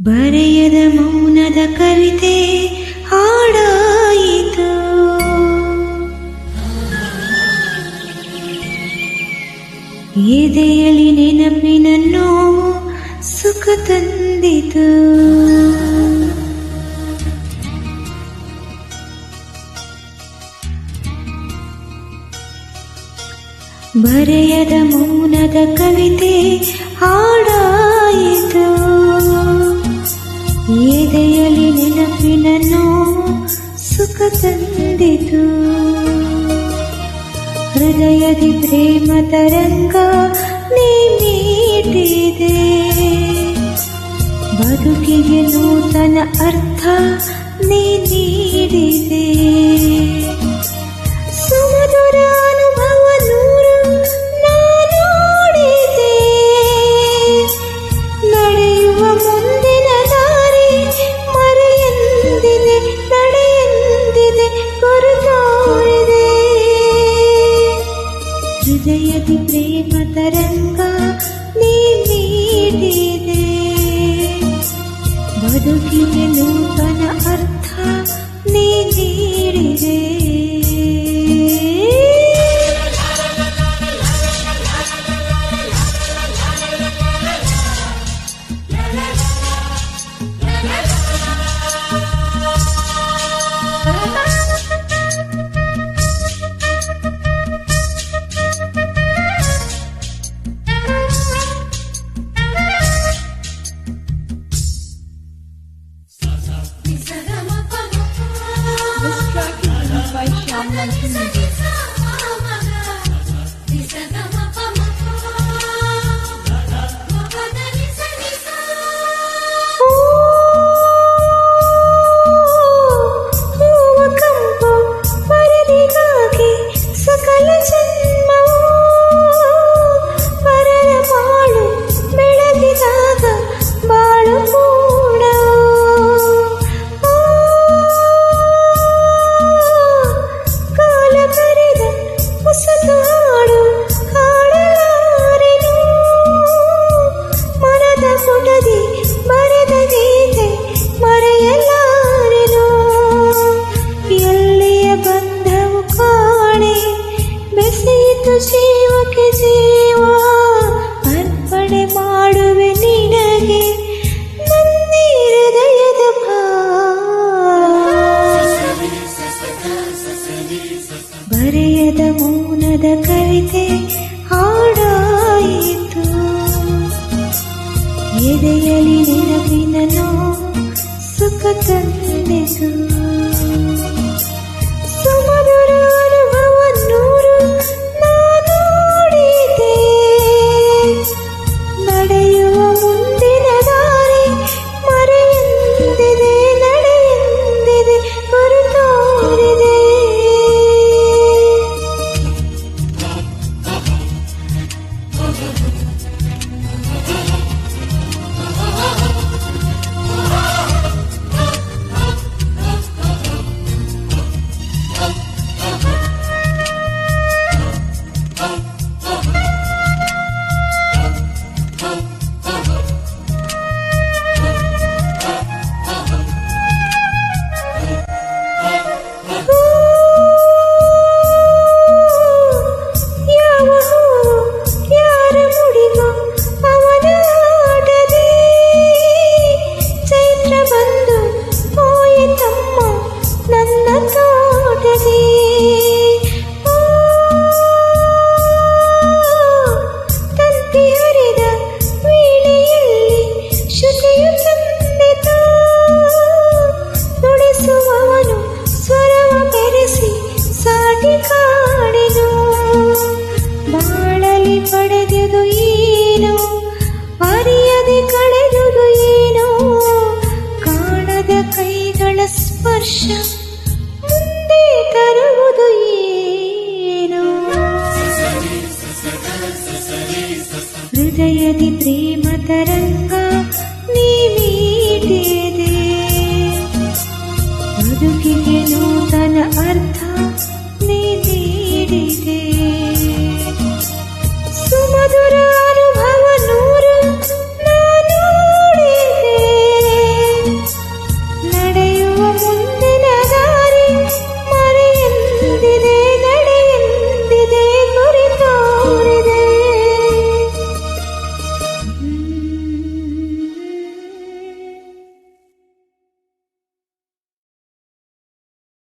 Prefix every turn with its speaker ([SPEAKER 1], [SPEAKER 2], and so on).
[SPEAKER 1] ಬರೆಯದ ಮೌನದ ಕವಿತೆ ಹಾಡಾಯಿತು. ಎದೆಯಲ್ಲಿ ನೆನಪಿನನ್ನು ಸುಖ ತಂದಿತು. ಬರೆಯದ ಮೌನದ ಕವಿತೆ ಹಾಡ ಸಂದಿತು. ಹೃದಯದಿ ಪ್ರೇಮ ತರಂಗ ನೀಟಿದೆ ಬದುಕಿಗೆ ನೂತನ ಅರ್ಥ ನೀ ಹೃದಯದಿ ಪ್ರೇಮ ತರಂಗ ನೀಡಿದೆ. ಬದುಕಿಗೆ ನೂತನ ಅರ್ಥ ไปช้ำ ಕರಿತೆ ಕವಿತೆ ಹಾಡಾಯಿತು. ಎದೆಯಲ್ಲಿ ನೆನಪಿನನು ಸುಖ ತಂದಿತು నిలయది ప్రేమ తరంగా నీ మీటేదే బతుకిగే నూతన అర్థ నీ నీడిదే